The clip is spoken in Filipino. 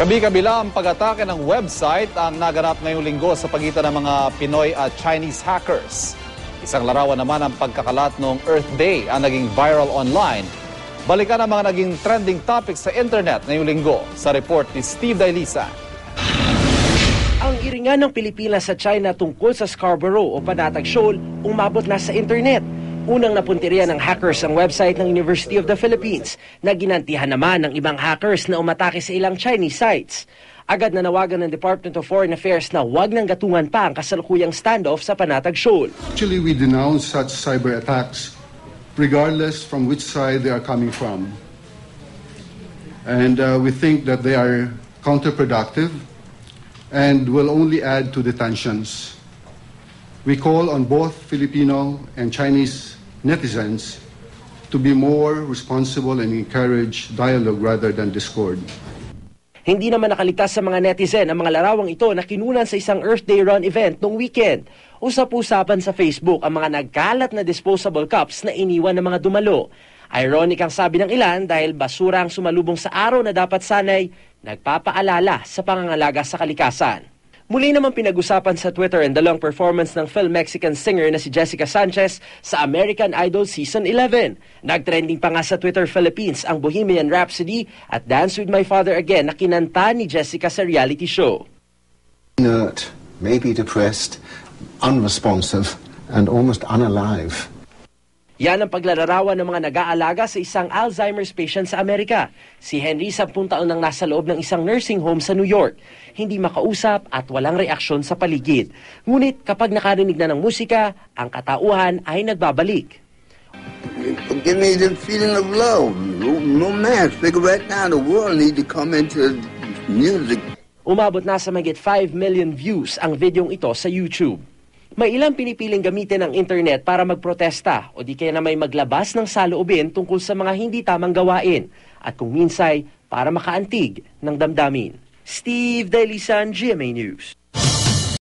Kabi-kabila ang pag-atake ng website ang naganap ngayong linggo sa pagitan ng mga Pinoy at Chinese hackers. Isang larawan naman ang pagkakalat noong Earth Day ang naging viral online. Balikan ang mga naging trending topics sa internet ngayong linggo sa report ni Steve Dailisa. Ang iringan ng Pilipinas sa China tungkol sa Scarborough o Panatag Shoal umabot na sa internet. Unang napuntirya ng hackers ang website ng University of the Philippines na ginantihan naman ng ibang hackers na umatake sa ilang Chinese sites. Agad na nawagan ng Department of Foreign Affairs na wag nang gatungan pa ang kasalukuyang standoff sa Panatag Shoal. Actually, we denounce such cyber attacks regardless from which side they are coming from. And uh, we think that they are counterproductive and will only add to the tensions. We call on both Filipino and Chinese netizens to be more responsible and encourage dialogue rather than discord. Hindi naman nakaligtas sa mga netizen ang mga larawang ito na kinunan sa isang Earth Day Run event noong weekend. Usap-usapan sa Facebook ang mga nagkalat na disposable cups na iniwan ng mga dumalo. Ironic ang sabi ng ilan dahil basura ang sumalubong sa araw na dapat sanay nagpapaalala sa pangangalaga sa kalikasan. Muli naman pinag-usapan sa Twitter ang dalawang performance ng film Mexican singer na si Jessica Sanchez sa American Idol Season 11. Nagtrending pa nga sa Twitter Philippines ang Bohemian Rhapsody at Dance With My Father Again na kinanta ni Jessica sa reality show. inert, maybe depressed, unresponsive, and almost unalive. Yan ang paglalarawan ng mga nag-aalaga sa isang Alzheimer's patient sa Amerika. Si Henry, 10 taon nang nasa loob ng isang nursing home sa New York. Hindi makausap at walang reaksyon sa paligid. Ngunit kapag nakarinig na ng musika, ang katauhan ay nagbabalik. Give me the feeling of love. Man. Figure right now the world need to come into music. Umabot na sa mahigit 5 million views ang videong ito sa YouTube. May ilang pinipiling gamitin ang internet para magprotesta o di kaya na may maglabas ng saloobin tungkol sa mga hindi tamang gawain at kung minsay para makaantig ng damdamin. Steve Delisan, GMA News.